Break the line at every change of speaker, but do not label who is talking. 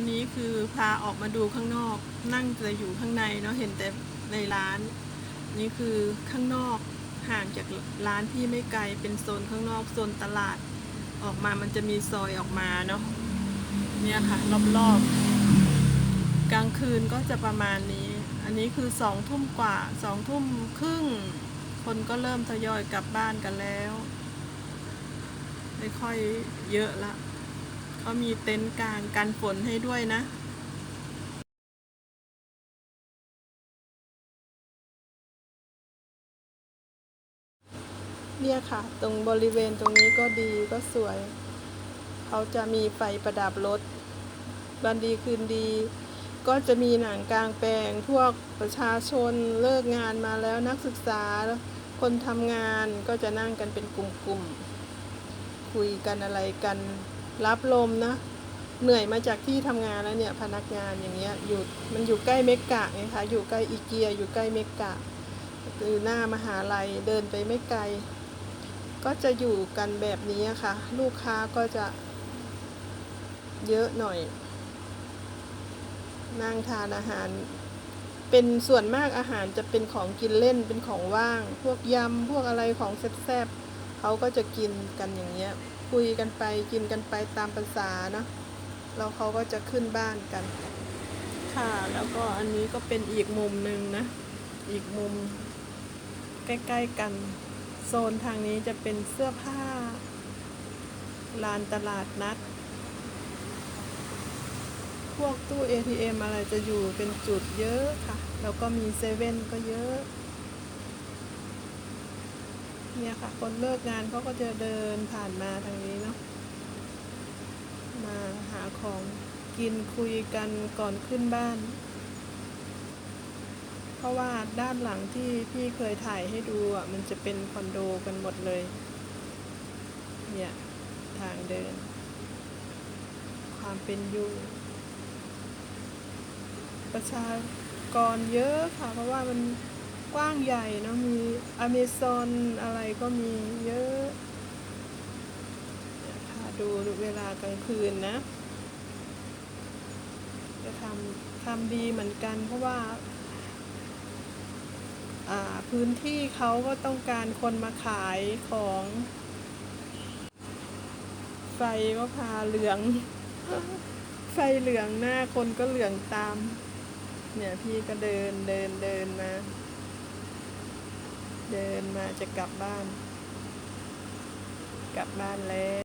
นนี้คือพาออกมาดูข้างนอก นั่งจะอยู่ข้างในเนาะเห็นแต่ในร้าน นี่คือข้างนอกห่างจากร้านที่ไม่ไกลเป็นโซนข้างนอกโซนตลาด ออกมามันจะมีซอยออกมาเนาะเนี่ยค่ะรอบๆ กลางคืนก็จะประมาณนี้ อันนี้คือสองทุ่มกว่าสองทุ่มครึ่ง คนก็เริ่มทยอยกลับบ้านกันแล้ว ไม่ค่อยเยอะละ เขามีเต็นท์กลางกันฝนให้ด้วยนะเนี่ยค่ะ ตรงบริเวณตรงนี้ก็ดีก็สวย เขาจะมีไฟประดับรถบันดีคืนดี ก็จะมีหนังกลางแปลง พวกประชาชนเลิกงานมาแล้วนักศึกษา คนทำงานก็จะนั่งกันเป็นกลุ่มๆ คุยกันอะไรกัน รับลมนะ เหนื่อยมาจากที่ทำงานแล้วเนี่ยพนักงานอย่างเงี้ยอยู่มันอยู่ใกล้เมกะไงคะอยู่ใกล้อีเกียอยู่ใกล้เมกะอยู่หน้ามหาลัยเดินไปไม่ไกล ก็จะอยู่กันแบบนี้ค่ะ ลูกค้าก็จะเยอะหน่อย นั่งทานอาหาร เป็นส่วนมากอาหารจะเป็นของกินเล่นเป็นของว่าง พวกยำพวกอะไรของแซ่บๆเขาก็จะกินกันอย่างเงี้ย คุยกันไปกินกันไปตามภาษาเนาะแล้วเขาก็จะขึ้นบ้านกัน ค่ะ แล้วก็อันนี้ก็เป็นอีกมุมหนึ่งนะ อีกมุม ใกล้ๆกัน โซนทางนี้จะเป็นเสื้อผ้า ลานตลาดนัด พวกตู้ ATM อะไรจะอยู่เป็นจุดเยอะค่ะ แล้วก็มีเซเว่นก็เยอะ เนี่ยค่ะ คนเลิกงานเขาก็จะเดินผ่านมาทางนี้เนาะมาหาของกินคุยกันก่อนขึ้นบ้าน เพราะว่าด้านหลังที่พี่เคยถ่ายให้ดูอะมันจะเป็นคอนโดกันหมดเลย เนี่ยทางเดิน ความเป็นอยู่ประชากรเยอะค่ะ เพราะว่ามัน กว้างใหญ่นะมีอเมซอนอะไรก็มีเยอะเนี่ยค่ะดูเวลากลางคืนนะ จะทำทำดีเหมือนกันเพราะว่าอ่าพื้นที่เขาก็ต้องการคนมาขายของ ไฟก็พาเหลือง ไฟเหลืองหน้าคนก็เหลืองตาม เนี่ยพี่ก็เดินเดินเดินมา เดินมาจะกลับบ้าน กลับบ้านแล้ว